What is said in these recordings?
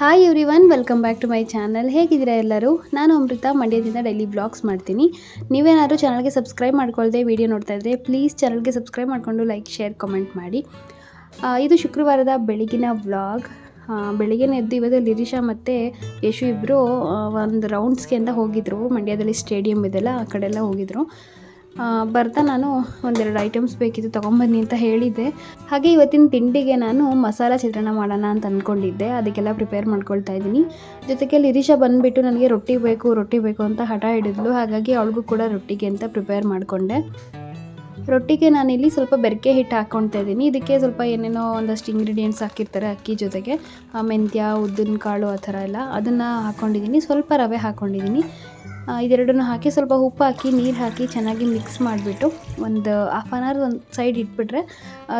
Hi everyone welcome back to my channel ಹೇಗಿದ್ದೀರಾ ಎಲ್ಲರೂ? ನಾನು ಅಮೃತ ಮಂಡ್ಯದಿಂದ ಡೈಲಿ ಬ್ಲಾಗ್ಸ್ ಮಾಡ್ತೀನಿ. ನೀವೇನಾದರೂ ಚಾನಲ್ಗೆ ಸಬ್ಸ್ಕ್ರೈಬ್ ಮಾಡ್ಕೊಳ್ಳದೆ ವಿಡಿಯೋ ನೋಡ್ತಾ ಇದ್ದರೆ ಪ್ಲೀಸ್ ಚಾನಲ್ಗೆ ಸಬ್ಸ್ಕ್ರೈಬ್ ಮಾಡಿಕೊಂಡು ಲೈಕ್ ಶೇರ್ ಕಮೆಂಟ್ ಮಾಡಿ. ಇದು ಶುಕ್ರವಾರದ ಬೆಳಗಿನ ವ್ಲಾಗ್ ಬೆಳಿಗ್ಗೆ ಎದ್ದು ಇವತ್ತು ಲಿರಿಷಾ ಮತ್ತು ಯಶು ಇಬ್ಬರು ಒಂದು ರೌಂಡ್ಸ್ಗೆ ಅಂತ ಹೋಗಿದ್ರು. ಮಂಡ್ಯದಲ್ಲಿ ಸ್ಟೇಡಿಯಂ ಇದೆಲ್ಲ ಆ ಕಡೆ ಎಲ್ಲ ಹೋಗಿದ್ರು. ಆ, ಬರ್ತಾ ನಾನು ಒಂದೆರಡು ಐಟಮ್ಸ್ ಬೇಕಿತ್ತು, ತೊಗೊಂಬನ್ನಿ ಅಂತ ಹೇಳಿದ್ದೆ. ಹಾಗೆ ಇವತ್ತಿನ ತಿಂಡಿಗೆ ನಾನು ಮಸಾಲ ಚಿತ್ರಾನ್ನ ಮಾಡೋಣ ಅಂತ ಅಂದ್ಕೊಂಡಿದ್ದೆ ಅದಕ್ಕೆಲ್ಲ ಪ್ರಿಪೇರ್ ಮಾಡ್ಕೊಳ್ತಾ ಇದ್ದೀನಿ. ಜೊತೆಗೆ ಲಿರಿಷಾ ಬಂದುಬಿಟ್ಟು ನನಗೆ ರೊಟ್ಟಿ ಬೇಕು ರೊಟ್ಟಿ ಬೇಕು ಅಂತ ಹಠ ಹಿಡಿದ್ಲು. ಹಾಗಾಗಿ ಅವಳಿಗೂ ಕೂಡ ರೊಟ್ಟಿಗೆ ಅಂತ ಪ್ರಿಪೇರ್ ಮಾಡಿಕೊಂಡೆ. ರೊಟ್ಟಿಗೆ ನಾನಿಲ್ಲಿ ಸ್ವಲ್ಪ ಬೆರಕೆ ಹಿಟ್ಟು ಹಾಕ್ಕೊಳ್ತಾ ಇದ್ದೀನಿ. ಇದಕ್ಕೆ ಸ್ವಲ್ಪ ಏನೇನೋ ಒಂದಷ್ಟು ಇಂಗ್ರೀಡಿಯೆಂಟ್ಸ್ ಹಾಕಿರ್ತಾರೆ ಅಕ್ಕಿ ಜೊತೆಗೆ. ಮೆಂತ್ಯ ಉದ್ದಿನ ಕಾಳು ಆ ಥರ ಎಲ್ಲ. ಅದನ್ನು ಹಾಕ್ಕೊಂಡಿದ್ದೀನಿ. ಸ್ವಲ್ಪ ರವೆ ಹಾಕ್ಕೊಂಡಿದ್ದೀನಿ. ಇದೆರಡನ್ನು ಹಾಕಿ ಸ್ವಲ್ಪ ಉಪ್ಪು ಹಾಕಿ, ನೀರು ಹಾಕಿ ಚೆನ್ನಾಗಿ ಮಿಕ್ಸ್ ಮಾಡಿಬಿಟ್ಟು ಒಂದು ಹಾಫ್ ಆನ್ ಅವರ್ ಒಂದು ಸೈಡ್ ಇಟ್ಬಿಟ್ರೆ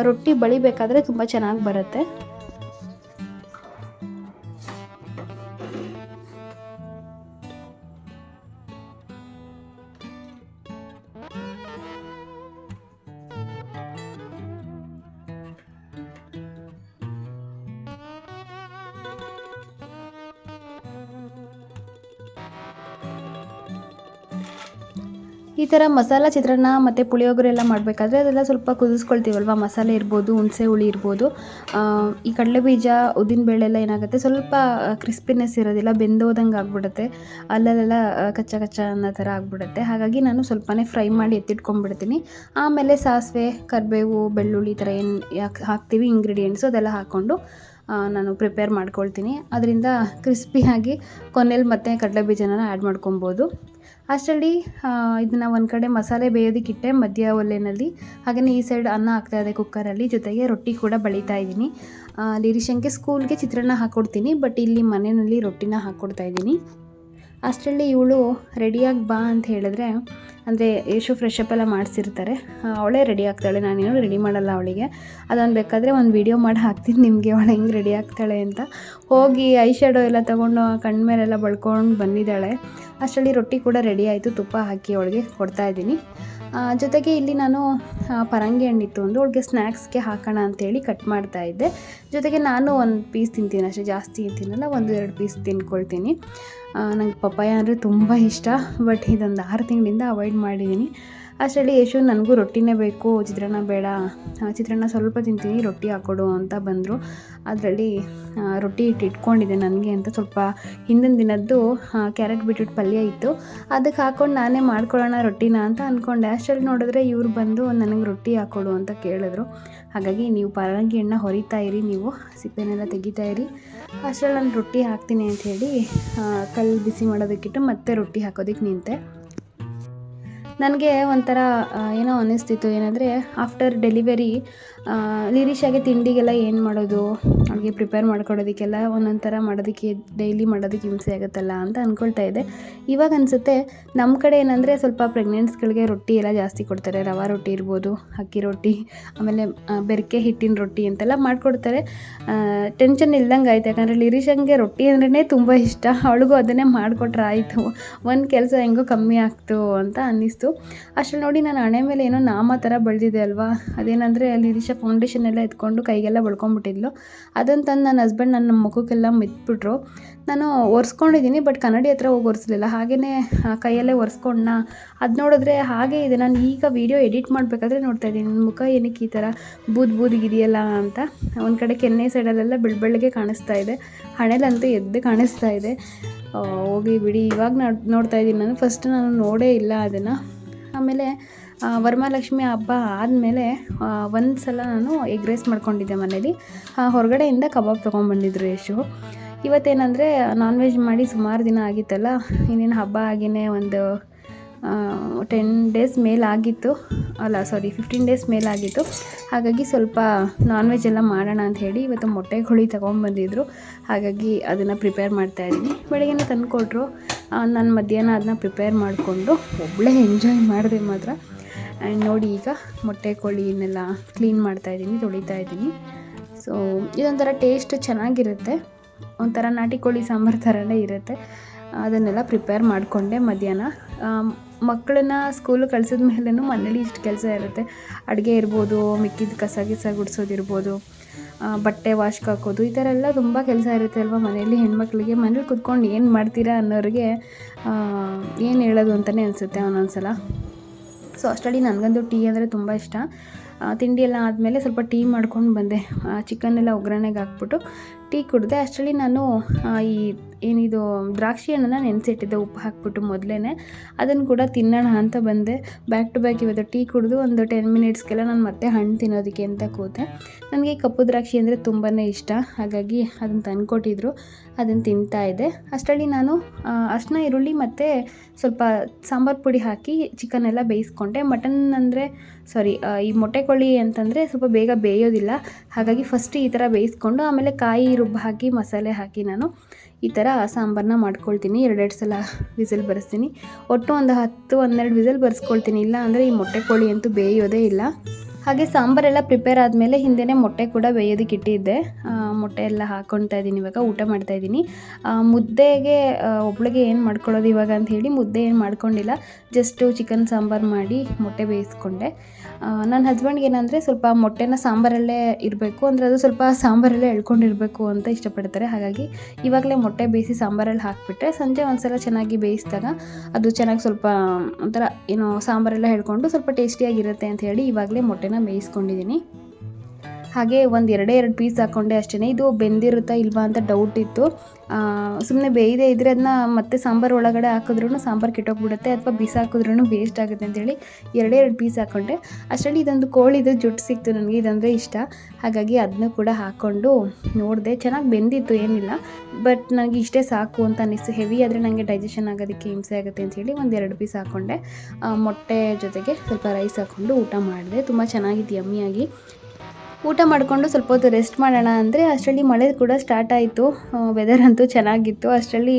ರೊಟ್ಟಿ ಬಳಿಬೇಕಾದ್ರೆ ತುಂಬ ಚೆನ್ನಾಗಿ ಬರುತ್ತೆ. ಈ ಥರ ಮಸಾಲ ಚಿತ್ರಾನ್ನ ಮತ್ತು ಪುಳಿಯೋಗರೆ ಎಲ್ಲ ಮಾಡಬೇಕಾದ್ರೆ ಅದೆಲ್ಲ ಸ್ವಲ್ಪ ಕುದಿಸ್ಕೊಳ್ತೀವಲ್ವ? ಮಸಾಲೆ ಇರ್ಬೋದು, ಹುಣಸೆ ಹುಳಿ ಇರ್ಬೋದು. ಈ ಕಡಲೆಬೀಜ ಉದ್ದಿನಬೇಳೆ ಎಲ್ಲ ಏನಾಗುತ್ತೆ? ಸ್ವಲ್ಪ ಕ್ರಿಸ್ಪಿನೆಸ್ ಇರೋದಿಲ್ಲ, ಬೆಂದೋದಂಗೆ ಆಗ್ಬಿಡುತ್ತೆ. ಅಲ್ಲಲ್ಲೆಲ್ಲ ಕಚ್ಚಾ ಕಚ್ಚಾ ಅನ್ನೋ ಥರ ಆಗ್ಬಿಡುತ್ತೆ. ಹಾಗಾಗಿ ನಾನು ಸ್ವಲ್ಪನೇ ಫ್ರೈ ಮಾಡಿ ಎತ್ತಿಟ್ಕೊಂಡ್ಬಿಡ್ತೀನಿ. ಆಮೇಲೆ ಸಾಸಿವೆ, ಕರಿಬೇವು, ಬೆಳ್ಳುಳ್ಳಿ ಈ ಥರ ಏನು ಯಾಕೆ ಹಾಕ್ತೀವಿ ಇಂಗ್ರೀಡಿಯೆಂಟ್ಸು ಅದೆಲ್ಲ ಹಾಕ್ಕೊಂಡು ನಾನು ಪ್ರಿಪೇರ್ ಮಾಡ್ಕೊಳ್ತೀನಿ. ಅದರಿಂದ ಕ್ರಿಸ್ಪಿಯಾಗಿ ಕೊನೆಯಲ್ಲಿ ಮತ್ತೆ ಕಡಲೆಬೀಜನ ಆ್ಯಡ್ ಮಾಡ್ಕೊಬೋದು. ಅಷ್ಟರಲ್ಲಿ ಇದನ್ನ ಒಂದು ಕಡೆ ಮಸಾಲೆ ಬೇಯೋದಕ್ಕಿಟ್ಟೆ ಮಧ್ಯ ಒಲೆಯಲ್ಲಿ ಹಾಗೆಯೇ ಈ ಸೈಡ್ ಅನ್ನ ಹಾಕ್ತಾ ಇದೆ ಕುಕ್ಕರಲ್ಲಿ ಜೊತೆಗೆ ರೊಟ್ಟಿ ಕೂಡ ಬಳಿತಾ ಇದ್ದೀನಿ ಲಿರಿಶಂಗೆ ಸ್ಕೂಲ್ಗೆ ಚಿತ್ರಾನ್ನ ಹಾಕ್ಕೊಡ್ತೀನಿ ಬಟ್ ಇಲ್ಲಿ ಮನೆಯಲ್ಲಿ ರೊಟ್ಟಿನ ಹಾಕ್ಕೊಡ್ತಾ ಇದ್ದೀನಿ ಅಷ್ಟರಲ್ಲಿ ಇವಳು ರೆಡಿಯಾಗಿ ಬಾ ಅಂತ ಹೇಳಿದ್ರೆ, ಅಂದರೆ ಯಶೋ ಫ್ರೆಶ್ ಅಪ್ ಎಲ್ಲ ಮಾಡಿಸಿರ್ತಾರೆ. ಅವಳೇ ರೆಡಿ ಆಗ್ತಾಳೆ. ನಾನೇನು ರೆಡಿ ಮಾಡಲ್ಲ ಅವಳಿಗೆ. ಅದನ್ನು ಬೇಕಾದರೆ ಒಂದು ವಿಡಿಯೋ ಮಾಡಿ ಹಾಕ್ತೀನಿ ನಿಮಗೆ, ಅವಳು ಹೆಂಗೆ ರೆಡಿ ಆಗ್ತಾಳೆ ಅಂತ. ಹೋಗಿ ಐ ಶ್ಯಾಡೋ ಎಲ್ಲ ತೊಗೊಂಡು ಕಣ್ಮೇಲೆಲ್ಲ ಬಳ್ಕೊಂಡು ಬಂದಿದ್ದಾಳೆ. ಅಷ್ಟರಲ್ಲಿ ರೊಟ್ಟಿ ಕೂಡ ರೆಡಿ ಆಯಿತು. ತುಪ್ಪ ಹಾಕಿ ಅವಳಿಗೆ ಕೊಡ್ತಾ ಇದ್ದೀನಿ. ಆ, ಜೊತೆಗೆ ಇಲ್ಲಿ ನಾನು ಪರಂಗಿ ಹಣ್ಣಿತ್ತು ಒಂದು. ಅವಳಿಗೆ ಸ್ನ್ಯಾಕ್ಸ್ಗೆ ಹಾಕೋಣ ಅಂತೇಳಿ ಕಟ್ ಮಾಡ್ತಾ ಇದ್ದೆ. ಜೊತೆಗೆ ನಾನು ಒಂದು ಪೀಸ್ ತಿಂತೀನಿ ಅಷ್ಟೇ. ಜಾಸ್ತಿ ತಿನ್ನಲ್ಲ ಒಂದು ಎರಡು ಪೀಸ್ ತಿನ್ಕೊಳ್ತೀನಿ. ನಂಗೆ ಪಪ್ಪಾಯ ಅಂದರೆ ತುಂಬ ಇಷ್ಟ. ಬಟ್ ಇದೊಂದು ಆರು ತಿಂಗಳಿಂದ ಅವಾಯ್ಡ್ ಮಾಡಿದ್ದೀನಿ ಅಷ್ಟರಲ್ಲಿ ಯಶು ನನಗೂ ರೊಟ್ಟಿನೇ ಬೇಕು, ಚಿತ್ರಾನ್ನ ಬೇಡ. ಚಿತ್ರಾನ್ನ ಸ್ವಲ್ಪ ತಿಂತೀನಿ, ರೊಟ್ಟಿ ಹಾಕೊಡು ಅಂತ ಬಂದರು. ಅದರಲ್ಲಿ ರೊಟ್ಟಿ ಇಟ್ಟು ಇಟ್ಕೊಂಡಿದ್ದೆ ನನಗೆ ಅಂತ ಸ್ವಲ್ಪ ಹಿಂದಿನ ದಿನದ್ದು ಕ್ಯಾರೆಟ್ ಬಿಟ್ಬಿಟ್ಟು ಪಲ್ಯ ಇತ್ತು. ಅದಕ್ಕೆ ಹಾಕ್ಕೊಂಡು ನಾನೇ ಮಾಡ್ಕೊಳ್ಳೋಣ ರೊಟ್ಟಿನ ಅಂತ ಅಂದ್ಕೊಂಡೆ ಅಷ್ಟರಲ್ಲಿ ನೋಡಿದ್ರೆ ಇವರು ಬಂದು, ನನಗೆ ರೊಟ್ಟಿ ಹಾಕೊಡು ಅಂತ ಕೇಳಿದ್ರು. ಹಾಗಾಗಿ ನೀವು ಪರಂಗಿ ಎಣ್ಣೆ ಹೊರಿತಾ ಇರಿ, ನೀವು ಸಿಪ್ಪೆನೆಲ್ಲ ತೆಗಿತಾ ಇರಿ. ಅಷ್ಟರಲ್ಲಿ ನಾನು ರೊಟ್ಟಿ ಹಾಕ್ತೀನಿ ಅಂತ ಹೇಳಿ ಕಲ್ಲು ಬಿಸಿ ಮಾಡೋದಕ್ಕಿಟ್ಟು ಮತ್ತೆ ರೊಟ್ಟಿ ಹಾಕೋದಕ್ಕೆ ನಿಂತೆ. ನನಗೆ ಒಂಥರ ಏನೋ ಅನ್ನಿಸ್ತಿತ್ತು. ಏನಂದರೆ ಆಫ್ಟರ್ ಡೆಲಿವರಿ ಲಿರಿಶಾಗೆ ತಿಂಡಿಗೆಲ್ಲ ಏನು ಮಾಡೋದು? ಅವ್ಳಿಗೆ ಪ್ರಿಪೇರ್ ಮಾಡ್ಕೊಡೋದಕ್ಕೆಲ್ಲ ಒಂದೊಂದು ಥರ ಮಾಡೋದಕ್ಕೆ ಡೈಲಿ ಮಾಡೋದಕ್ಕೆ ಹಿಂಸೆ ಆಗುತ್ತಲ್ಲ ಅಂತ ಅಂದ್ಕೊಳ್ತಾ ಇದ್ದೆ. ಇವಾಗ ಅನಿಸುತ್ತೆ ನಮ್ಮ ಕಡೆ ಏನಂದರೆ ಸ್ವಲ್ಪ ಪ್ರೆಗ್ನೆಂಟ್ಸ್ಗಳಿಗೆ ರೊಟ್ಟಿ ಎಲ್ಲ ಜಾಸ್ತಿ ಕೊಡ್ತಾರೆ. ರವಾ ರೊಟ್ಟಿ ಇರ್ಬೋದು, ಅಕ್ಕಿ ರೊಟ್ಟಿ, ಆಮೇಲೆ ಬೆರಕೆ, ಹಿಟ್ಟಿನ ರೊಟ್ಟಿ ಅಂತೆಲ್ಲ ಮಾಡಿಕೊಡ್ತಾರೆ. ಟೆನ್ಷನ್ ಇಲ್ದಂಗೆ ಆಯ್ತು. ಯಾಕಂದರೆ ಲಿರಿಶಂಗೆ ರೊಟ್ಟಿ ಅಂದ್ರೇ ತುಂಬ ಇಷ್ಟ. ಅವಳಿಗೂ ಅದನ್ನೇ ಮಾಡಿಕೊಟ್ರೆ ಆಯಿತು. ಒಂದು ಕೆಲಸ ಹೆಂಗೋ ಕಮ್ಮಿ ಆಗ್ತು ಅಂತ ಅನ್ನಿಸ್ತು. ಅಷ್ಟ್ರಲ್ಲಿ ನೋಡಿ ನಾನು ಹಣೆ ಮೇಲೆ ಏನೋ ನಾಮ ಥರ ಬೆಳೆದಿದೆ ಅಲ್ವಾ? ಅದೇನಂದರೆ ಅಲ್ಲಿ ಇರಿಷಾ ಫೌಂಡೇಶನ್ ಎಲ್ಲ ಎತ್ಕೊಂಡು ಕೈಗೆಲ್ಲ ಬಳ್ಕೊಂಡ್ಬಿಟ್ಟಿದ್ಲು ಅದನ್ನು ತಂದು ನನ್ನ ಹಸ್ಬೆಂಡ್ ನನ್ನ ಮುಖಕ್ಕೆಲ್ಲ ಮೆತ್ಬಿಟ್ರು. ನಾನು ಒರೆಸ್ಕೊಂಡಿದ್ದೀನಿ ಬಟ್ ಕನ್ನಡಿ ಹತ್ರ ಹೋಗಿ ಒರೆಸಲಿಲ್ಲ. ಹಾಗೆಯೇ ಕೈಯಲ್ಲೇ ಒರೆಸ್ಕೊಂಡ ಅದು ನೋಡಿದ್ರೆ ಹಾಗೆ ಇದೆ. ನಾನು ಈಗ ವೀಡಿಯೋ ಎಡಿಟ್ ಮಾಡಬೇಕಾದ್ರೆ ನೋಡ್ತಾ ಇದ್ದೀನಿ. ನನ್ನ ಮುಖ ಏನಕ್ಕೆ ಈ ಥರ ಬೂದ್ ಬೂದಿಗಿದೆಯಲ್ಲ ಅಂತ. ಒಂದು ಕಡೆ ಕೆನ್ನೆ ಸೈಡಲ್ಲೆಲ್ಲ ಬೆಳ್ಬೆಳಗ್ಗೆ ಕಾಣಿಸ್ತಾ ಇದೆ. ಹಣೆಲಂತೂ ಎದ್ದು ಕಾಣಿಸ್ತಾ ಇದೆ. ಹೋಗಿ ಬಿಡಿ. ಇವಾಗ ನೋಡ್ ನೋಡ್ತಾ ಇದ್ದೀನಿ ನಾನು. ಫಸ್ಟ್ ನಾನು ನೋಡೇ ಇಲ್ಲ ಅದನ್ನು. ಆಮೇಲೆ ವರಮಹಾಲಕ್ಷ್ಮಿ ಹಬ್ಬ ಆದಮೇಲೆ ಒಂದು ಸಲ ನಾನು ಎಗ್ ರೈಸ್ ಮಾಡ್ಕೊಂಡಿದ್ದೆ ಮನೇಲಿ. ಹೊರಗಡೆಯಿಂದ ಕಬಾಬ್ ತೊಗೊಂಡ್ಬಂದಿದ್ರು ಯಶು. ಇವತ್ತೇನಂದರೆ ನಾನ್ ವೆಜ್ ಮಾಡಿ ಸುಮಾರು ದಿನ ಆಗಿತ್ತಲ್ಲ, ಇನ್ನೇನು ಹಬ್ಬ ಆಗಿನೇ ಒಂದು ಟೆನ್ ಡೇಸ್ ಮೇಲಾಗಿತ್ತು ಅಲ್ಲ ಸಾರಿ ಫಿಫ್ಟೀನ್ ಡೇಸ್ ಮೇಲಾಗಿತ್ತು ಹಾಗಾಗಿ ಸ್ವಲ್ಪ ನಾನ್ ವೆಜ್ ಎಲ್ಲ ಮಾಡೋಣ ಅಂತ ಹೇಳಿ ಇವತ್ತು ಮೊಟ್ಟೆ ಹುಳಿ ತೊಗೊಂಬಂದಿದ್ರು ಹಾಗಾಗಿ ಅದನ್ನು ಪ್ರಿಪೇರ್ ಮಾಡ್ತಾ ಇದ್ದೀನಿ. ಬೆಳಗ್ಗೆನೇ ತಂದು ಕೊಟ್ಟರು ನಾನು ಮಧ್ಯಾಹ್ನ ಅದನ್ನ ಪ್ರಿಪೇರ್ ಮಾಡಿಕೊಂಡು ಒಬ್ಬಳೇ ಎಂಜಾಯ್ ಮಾಡಿದೆ ಮಾತ್ರ. ಆ್ಯಂಡ್ ನೋಡಿ ಈಗ ಮೊಟ್ಟೆ ಕೋಳಿನೆಲ್ಲ ಕ್ಲೀನ್ ಮಾಡ್ತಾಯಿದ್ದೀನಿ ತೊಳಿತಾ ಇದ್ದೀನಿ. ಸೊ ಇದೊಂಥರ ಟೇಸ್ಟ್ ಚೆನ್ನಾಗಿರುತ್ತೆ. ಒಂಥರ ನಾಟಿ ಕೋಳಿ ಸಾಂಬಾರು ಥರನೇ ಇರುತ್ತೆ. ಅದನ್ನೆಲ್ಲ ಪ್ರಿಪೇರ್ ಮಾಡಿಕೊಂಡೆ ಮಧ್ಯಾಹ್ನ. ಮಕ್ಕಳನ್ನ ಸ್ಕೂಲು ಕಳ್ಸಿದ ಮೇಲೂ ಮನೇಲಿ ಇಷ್ಟು ಕೆಲಸ ಇರುತ್ತೆ. ಅಡುಗೆ ಇರ್ಬೋದು, ಮಿಕ್ಕಿದ ಕಸ ಗಿಸ ಗುಡಿಸೋದಿರ್ಬೋದು ಬಟ್ಟೆ ವಾಶ್ಗೆ ಹಾಕೋದು, ಈ ಥರ ಎಲ್ಲ ತುಂಬ ಕೆಲಸ ಇರುತ್ತೆ ಅಲ್ವಾ ಮನೆಯಲ್ಲಿ ಹೆಣ್ಮಕ್ಳಿಗೆ? ಮನೇಲಿ ಕುತ್ಕೊಂಡು ಏನು ಮಾಡ್ತೀರಾ ಅನ್ನೋರಿಗೆ ಏನು ಹೇಳೋದು ಅಂತಲೇ ಅನಿಸುತ್ತೆ ಒಂದೊಂದು ಸಲ ಸೊ ಅಷ್ಟರಲ್ಲಿ ನನಗಂತೂ ಟೀ ಅಂದರೆ ತುಂಬ ಇಷ್ಟ. ತಿಂಡಿ ಎಲ್ಲ ಆದಮೇಲೆ ಸ್ವಲ್ಪ ಟೀ ಮಾಡ್ಕೊಂಡು ಬಂದೆ. ಚಿಕನ್ ಎಲ್ಲ ಒಗ್ಗರಣೆಗೆ ಹಾಕ್ಬಿಟ್ಟು ಟೀ ಕುಡಿದೆ ಅಷ್ಟರಲ್ಲಿ ನಾನು ಈ ಏನಿದು ದ್ರಾಕ್ಷಿ ಹಣ್ಣನ್ನು ನೆನೆಸಿಟ್ಟಿದ್ದೆ, ಉಪ್ಪು ಹಾಕ್ಬಿಟ್ಟು ಮೊದಲೇ ಅದನ್ನು ಕೂಡ ತಿನ್ನೋಣ ಅಂತ ಬಂದೆ. ಬ್ಯಾಕ್ ಟು ಬ್ಯಾಕ್ ಇವತ್ತು ಟೀ ಕುಡಿದು ಒಂದು ಟೆನ್ ಮಿನಿಟ್ಸ್ಗೆಲ್ಲ ನಾನು ಮತ್ತೆ ಹಣ್ಣು ತಿನ್ನೋದಕ್ಕೆ ಅಂತ ಕೂತೆ. ನನಗೆ ಕಪ್ಪು ದ್ರಾಕ್ಷಿ ಅಂದರೆ ತುಂಬಾ ಇಷ್ಟ. ಹಾಗಾಗಿ ಅದನ್ನು ತಂದುಕೊಟ್ಟಿದ್ರು. ಅದನ್ನು ತಿಂತಾ ಇದ್ದೆ. ಅಷ್ಟರಲ್ಲಿ ನಾನು ಅಷ್ಟನ ಈರುಳ್ಳಿ ಮತ್ತು ಸ್ವಲ್ಪ ಸಾಂಬಾರು ಪುಡಿ ಹಾಕಿ ಚಿಕನ್ ಎಲ್ಲ ಬೇಯಿಸ್ಕೊಂಡೆ. ಮಟನ್ ಅಂದರೆ ಸಾರಿ ಈ ಮೊಟ್ಟೆ ಕೋಳಿ ಅಂತಂದರೆ ಸ್ವಲ್ಪ ಬೇಗ ಬೇಯೋದಿಲ್ಲ. ಹಾಗಾಗಿ ಫಸ್ಟ್ ಈ ಥರ ಬೇಯಿಸ್ಕೊಂಡು ಆಮೇಲೆ ಕಾಯಿ ರುಬ್ಬ ಹಾಕಿ, ಮಸಾಲೆ ಹಾಕಿ ನಾನು ಈ ಥರ ಸಾಂಬಾರನ್ನ ಮಾಡ್ಕೊಳ್ತೀನಿ. ಎರಡೆರಡು ಸಲ ವಿಸಿಲ್ ಬರೆಸ್ತೀನಿ. ಒಟ್ಟು ಒಂದು ಹತ್ತು, ಹನ್ನೆರಡು ವಿಸಿಲ್ ಬರೆಸ್ಕೊಳ್ತೀನಿ. ಇಲ್ಲ ಅಂದರೆ ಈ ಮೊಟ್ಟೆ ಕೋಳಿ ಅಂತೂ ಬೇಯೋದೇ ಇಲ್ಲ. ಹಾಗೆ ಸಾಂಬಾರೆಲ್ಲ ಪ್ರಿಪೇರ್ ಆದಮೇಲೆ ಹಿಂದೆನೇ ಮೊಟ್ಟೆ ಕೂಡ ಬೇಯೋದಕ್ಕೆ ಇಟ್ಟಿದ್ದೆ ಮೊಟ್ಟೆ ಎಲ್ಲ ಹಾಕ್ಕೊಳ್ತಾ ಇದ್ದೀನಿ. ಇವಾಗ ಊಟ ಮಾಡ್ತಾ ಇದ್ದೀನಿ. ಮುದ್ದೆಗೆ ಒಬ್ಳಿಗೆ ಏನು ಮಾಡ್ಕೊಳ್ಳೋದು ಇವಾಗ ಅಂತ ಹೇಳಿ ಮುದ್ದೆ ಏನು ಮಾಡ್ಕೊಂಡಿಲ್ಲ. ಜಸ್ಟು ಚಿಕನ್ ಸಾಂಬಾರು ಮಾಡಿ ಮೊಟ್ಟೆ ಬೇಯಿಸ್ಕೊಂಡೆ. ನನ್ನ ಹಸ್ಬೆಂಡ್ಗೆ ಏನಂದರೆ ಸ್ವಲ್ಪ ಮೊಟ್ಟೆನ ಸಾಂಬಾರಲ್ಲೇ ಇರಬೇಕು. ಅಂದರೆ ಅದು ಸ್ವಲ್ಪ ಸಾಂಬಾರಲ್ಲೇ ಎಳ್ಕೊಂಡಿರಬೇಕು ಅಂತ ಇಷ್ಟಪಡ್ತಾರೆ. ಹಾಗಾಗಿ ಇವಾಗಲೇ ಮೊಟ್ಟೆ ಬೇಯಿಸಿ ಸಾಂಬಾರಲ್ಲಿ ಹಾಕಿಬಿಟ್ರೆ ಸಂಜೆ ಒಂದ್ಸಲ ಚೆನ್ನಾಗಿ ಬೇಯಿಸಿದಾಗ ಅದು ಚೆನ್ನಾಗಿ ಸ್ವಲ್ಪ ಒಂಥರ ಏನೋ ಸಾಂಬಾರೆಲ್ಲ ಹೇಳ್ಕೊಂಡು ಸ್ವಲ್ಪ ಟೇಸ್ಟಿಯಾಗಿರುತ್ತೆ ಅಂತ ಹೇಳಿ ಇವಾಗಲೇ ಮೊಟ್ಟೆನ ಬೇಯಿಸ್ಕೊಂಡಿದ್ದೀನಿ ಹಾಗೆ ಒಂದು ಎರಡೇ ಎರಡು ಪೀಸ್ ಹಾಕ್ಕೊಂಡೆ ಅಷ್ಟೇ ಇದು ಬೆಂದಿರುತ್ತಾ ಇಲ್ವಾ ಅಂತ ಡೌಟ್ ಇತ್ತು. ಸುಮ್ಮನೆ ಬೇಯದೇ ಇದ್ದರೆ ಅದನ್ನ ಮತ್ತೆ ಸಾಂಬಾರು ಒಳಗಡೆ ಹಾಕಿದ್ರೂ ಸಾಂಬಾರು ಕೆಟ್ಟೋಗ್ಬಿಡುತ್ತೆ ಅಥವಾ ಬಿಸಾಕಿದ್ರೂ ವೇಸ್ಟ್ ಆಗುತ್ತೆ ಅಂತೇಳಿ ಎರಡೇ ಎರಡು ಪೀಸ್ ಹಾಕ್ಕೊಂಡೆ ಅಷ್ಟರಲ್ಲಿ ಇದೊಂದು ಕೋಳಿದು ಜುಟ್ಟು ಸಿಕ್ತು ನನಗೆ, ಇದಂದರೆ ಇಷ್ಟ. ಹಾಗಾಗಿ ಅದನ್ನು ಕೂಡ ಹಾಕ್ಕೊಂಡು ನೋಡಿದೆ. ಚೆನ್ನಾಗಿ ಬೆಂದಿತ್ತು, ಏನಿಲ್ಲ. ಬಟ್ ನನಗೆ ಇಷ್ಟೇ ಸಾಕು ಅಂತ ಅನ್ನಿಸ್ತು. ಹೆವಿ ಆದರೆ ನನಗೆ ಡೈಜೆಷನ್ ಆಗೋದಕ್ಕೆ ಹಿಂಸೆ ಆಗುತ್ತೆ ಅಂತ ಹೇಳಿ ಒಂದು ಎರಡು ಪೀಸ್ ಹಾಕ್ಕೊಂಡೆ ಮೊಟ್ಟೆ ಜೊತೆಗೆ ಸ್ವಲ್ಪ ರೈಸ್ ಹಾಕ್ಕೊಂಡು ಊಟ ಮಾಡಿದೆ. ತುಂಬ ಚೆನ್ನಾಗಿತ್ತು ಯಮ್ಮಿಯಾಗಿ ಊಟ ಮಾಡಿಕೊಂಡು ಸ್ವಲ್ಪ ಹೊತ್ತು ರೆಸ್ಟ್ ಮಾಡೋಣ ಅಂದರೆ ಅಷ್ಟರಲ್ಲಿ ಮಳೆ ಕೂಡ ಸ್ಟಾರ್ಟ್ ಆಯಿತು. ವೆದರ್ ಅಂತೂ ಚೆನ್ನಾಗಿತ್ತು. ಅಷ್ಟರಲ್ಲಿ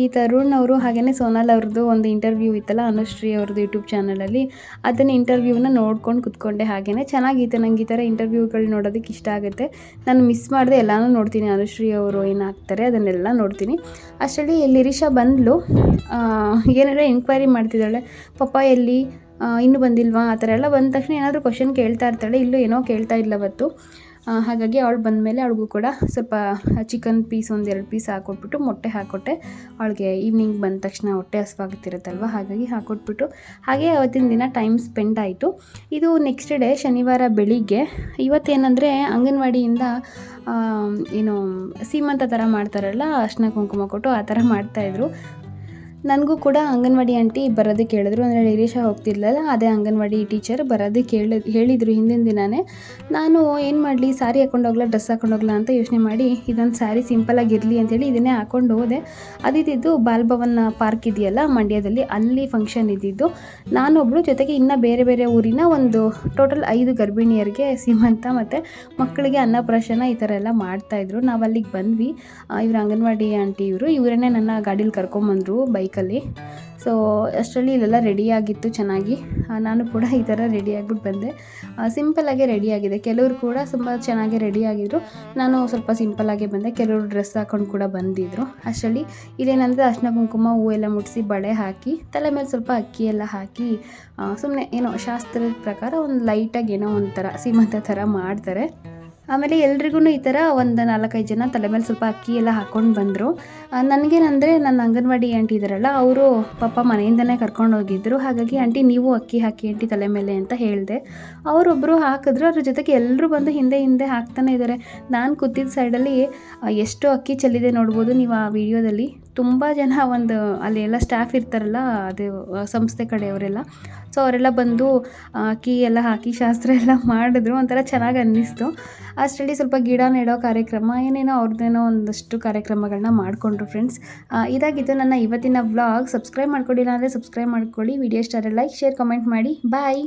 ಈ ತರುಣ್ ಅವರು ಹಾಗೆಯೇ ಸೋನಾಲ್ ಅವ್ರದ್ದು ಒಂದು ಇಂಟರ್ವ್ಯೂ ಇತ್ತಲ್ಲ ಅನುಶ್ರೀ ಅವ್ರದ್ದು ಯೂಟ್ಯೂಬ್ ಚಾನಲಲ್ಲಿ ಅದನ್ನು ಇಂಟರ್ವ್ಯೂನ ನೋಡ್ಕೊಂಡು ಕುತ್ಕೊಂಡೆ ಹಾಗೆಯೇ ಚೆನ್ನಾಗಿತ್ತು ನನಗೆ ಈ ಥರ ಇಂಟರ್ವ್ಯೂಗಳು ನೋಡೋದಕ್ಕೆ ಇಷ್ಟ ಆಗುತ್ತೆ. ನಾನು ಮಿಸ್ ಮಾಡಿದೆ ಎಲ್ಲನೂ ನೋಡ್ತೀನಿ. ಅನುಶ್ರೀ ಅವರು ಏನಾಗ್ತಾರೆ ಅದನ್ನೆಲ್ಲ ನೋಡ್ತೀನಿ. ಅಷ್ಟರಲ್ಲಿ ಲಿರಿಷಾ ಬಂದಳು ಏನಾರ ಎಂಕ್ವೈರಿ ಮಾಡ್ತಿದ್ದಾಳೆ. ಪಪ್ಪ ಎಲ್ಲಿ? ಇನ್ನೂ ಬಂದಿಲ್ವಾ? ಆ ಥರ ಎಲ್ಲ ಬಂದ ತಕ್ಷಣ ಏನಾದರೂ ಕ್ವಶನ್ ಕೇಳ್ತಾ ಇರ್ತಾಳೆ. ಇಲ್ಲೂ ಏನೋ ಕೇಳ್ತಾ ಇಲ್ಲ ಅವತ್ತು. ಹಾಗಾಗಿ ಅವಳು ಬಂದ ಮೇಲೆ ಅವಳಿಗೂ ಕೂಡ ಸ್ವಲ್ಪ ಚಿಕನ್ ಪೀಸ್ ಒಂದು ಎರಡು ಪೀಸ್ ಹಾಕ್ಕೊಟ್ಬಿಟ್ಟು ಮೊಟ್ಟೆ ಹಾಕ್ಕೊಟ್ಟೆ ಅವಳಿಗೆ ಈವ್ನಿಂಗ್ ಬಂದ ತಕ್ಷಣ ಹೊಟ್ಟೆ ಹಸ್ವಾಗುತ್ತಿರುತ್ತಲ್ವ? ಹಾಗಾಗಿ ಹಾಕ್ಕೊಟ್ಬಿಟ್ಟು ಹಾಗೆ ಅವತ್ತಿನ ದಿನ ಟೈಮ್ ಸ್ಪೆಂಡ್ ಆಯಿತು. ಇದು ನೆಕ್ಸ್ಟ್ ಡೇ ಶನಿವಾರ ಬೆಳಿಗ್ಗೆ. ಇವತ್ತೇನೆಂದರೆ ಅಂಗನವಾಡಿಯಿಂದ ಏನು ಸೀಮಂತ ಥರ ಮಾಡ್ತಾರಲ್ಲ ಅರ್ಶನ ಕುಂಕುಮ ಕೊಟ್ಟು ಆ ಥರ ಮಾಡ್ತಾಯಿದ್ರು ನನಗೂ ಕೂಡ ಅಂಗನವಾಡಿ ಆಂಟಿ ಬರೋದು ಕೇಳಿದ್ರು. ಅಂದರೆ ಲಿರೀಶಾ ಹೋಗ್ತಿರ್ಲಲ್ಲ ಅದೇ ಅಂಗನವಾಡಿ ಟೀಚರ್ ಬರೋದು ಹೇಳಿ ಹೇಳಿದರು ಹಿಂದಿನ ದಿನವೇ ನಾನು ಏನು ಮಾಡಲಿ ಸ್ಯಾರಿ ಹಾಕೊಂಡು ಹೋಗ್ಲಾ, ಡ್ರೆಸ್ ಹಾಕೊಂಡು ಹೋಗ್ಲಾ ಅಂತ ಯೋಚನೆ ಮಾಡಿ, ಇದೊಂದು ಸ್ಯಾರಿ ಸಿಂಪಲಾಗಿರಲಿ ಅಂತೇಳಿ ಇದನ್ನೇ ಹಾಕೊಂಡು ಹೋದೆ. ಅದಿದ್ದು ಬಾಲ್ಭವನ್ ಪಾರ್ಕ್ ಇದೆಯಲ್ಲ, ಮಂಡ್ಯದಲ್ಲಿ ಅಲ್ಲಿ ಫಂಕ್ಷನ್ ಇದ್ದಿದ್ದು. ನಾನೊಬ್ಬಳು ಜೊತೆಗೆ ಇನ್ನೂ ಬೇರೆ ಬೇರೆ ಊರಿನ ಒಂದು ಟೋಟಲ್ ಐದು ಗರ್ಭಿಣಿಯರಿಗೆ ಸೀಮಂತ ಮತ್ತು ಮಕ್ಕಳಿಗೆ ಅನ್ನಪ್ರಾಶನ ಈ ಥರ ಎಲ್ಲ ಮಾಡ್ತಾಯಿದ್ರು ನಾವು ಅಲ್ಲಿಗೆ ಬಂದ್ವಿ. ಇವರು ಅಂಗನವಾಡಿ ಆಂಟಿ ಇವರು ಇವರನ್ನೇ ನನ್ನ ಗಾಡೀಲಿ ಕರ್ಕೊಂಬಂದರು. ಬೈಕಲ್ಲಿ ಸೊ ಅಷ್ಟರಲ್ಲಿ ಇಲ್ಲೆಲ್ಲ ರೆಡಿಯಾಗಿತ್ತು ಚೆನ್ನಾಗಿ. ನಾನು ಕೂಡ ಈ ಥರ ರೆಡಿ ಆಗ್ಬಿಟ್ಟು ಬಂದೆ. ಸಿಂಪಲ್ಲಾಗೆ ರೆಡಿಯಾಗಿದೆ ಕೆಲವರು ಕೂಡ ತುಂಬ ಚೆನ್ನಾಗಿ ರೆಡಿಯಾಗಿದ್ದರು ನಾನು ಸ್ವಲ್ಪ ಸಿಂಪಲ್ಲಾಗೆ ಬಂದೆ. ಕೆಲವರು ಡ್ರೆಸ್ ಹಾಕೊಂಡು ಕೂಡ ಬಂದಿದ್ದರು ಅಷ್ಟರಲ್ಲಿ ಇಲ್ಲೇನಂದರೆ ಅರ್ಶಿನ ಕುಂಕುಮ ಹೂವೆಲ್ಲ ಮುಟ್ಟಿಸಿ ಬಳೆ ಹಾಕಿ, ತಲೆ ಮೇಲೆ ಸ್ವಲ್ಪ ಅಕ್ಕಿ ಎಲ್ಲ ಹಾಕಿ ಸುಮ್ಮನೆ ಏನೋ ಶಾಸ್ತ್ರದ ಪ್ರಕಾರ ಒಂದು ಲೈಟಾಗಿ ಏನೋ ಒಂಥರ ಸೀಮಂತ ಥರ ಮಾಡ್ತಾರೆ. ಆಮೇಲೆ ಎಲ್ರಿಗೂ ಈ ಥರ ಒಂದು ನಾಲ್ಕೈದು ಜನ ತಲೆ ಮೇಲೆ ಸ್ವಲ್ಪ ಅಕ್ಕಿ ಎಲ್ಲ ಹಾಕ್ಕೊಂಡು ಬಂದರು. ನನಗೇನಂದರೆ ನನ್ನ ಅಂಗನವಾಡಿ ಆಂಟಿ ಇದ್ದಾರಲ್ಲ ಅವರು ಪಾಪ ಮನೆಯಿಂದಲೇ ಕರ್ಕೊಂಡು ಹೋಗಿದ್ದರು ಹಾಗಾಗಿ ಆಂಟಿ ನೀವು ಅಕ್ಕಿ ಹಾಕಿ, ಆಂಟಿ ತಲೆ ಮೇಲೆ ಅಂತ ಹೇಳಿದೆ. ಅವರೊಬ್ಬರು ಹಾಕಿದ್ರು, ಅದ್ರ ಜೊತೆಗೆ ಎಲ್ಲರೂ ಬಂದು ಹಿಂದೆ ಹಿಂದೆ ಹಾಕ್ತಾನೆ ಇದ್ದಾರೆ ನಾನು ಕೂತಿದ್ದ ಸೈಡಲ್ಲಿ ಎಷ್ಟು ಅಕ್ಕಿ ಚೆಲ್ಲಿದೆ ನೋಡ್ಬೋದು ನೀವು ಆ ವಿಡಿಯೋದಲ್ಲಿ ತುಂಬ ಜನ ಒಂದು ಅಲ್ಲಿ ಎಲ್ಲ ಸ್ಟಾಫ್ ಇರ್ತಾರಲ್ಲ, ಅದು ಸಂಸ್ಥೆ ಕಡೆಯವರೆಲ್ಲ. ಸೊ ಅವರೆಲ್ಲ ಬಂದು ಅಕ್ಕಿ ಎಲ್ಲ ಹಾಕಿ, ಶಾಸ್ತ್ರ ಎಲ್ಲ ಮಾಡಿದ್ರು. ಒಂಥರ ಚೆನ್ನಾಗಿ ಅನ್ನಿಸ್ತು. ಅಷ್ಟರಲ್ಲಿ ಸ್ವಲ್ಪ ಗಿಡ ನೆಡೋ ಕಾರ್ಯಕ್ರಮ, ಏನೇನೋ ಅವ್ರದ್ದೇನೋ ಒಂದಷ್ಟು ಕಾರ್ಯಕ್ರಮಗಳನ್ನ ಮಾಡಿಕೊಂಡ್ರು ಫ್ರೆಂಡ್ಸ್ ಇದಾಗಿತ್ತು ನನ್ನ ಇವತ್ತಿನ ವ್ಲಾಗ್ ಸಬ್ಸ್ಕ್ರೈಬ್ ಮಾಡ್ಕೊಡಿಲ್ಲ ಅಂದರೆ ಸಬ್ಸ್ಕ್ರೈಬ್ ಮಾಡ್ಕೊಳ್ಳಿ ವಿಡಿಯೋ ಇಷ್ಟ ಲೈಕ್ ಶೇರ್ ಕಮೆಂಟ್ ಮಾಡಿ. ಬಾಯ್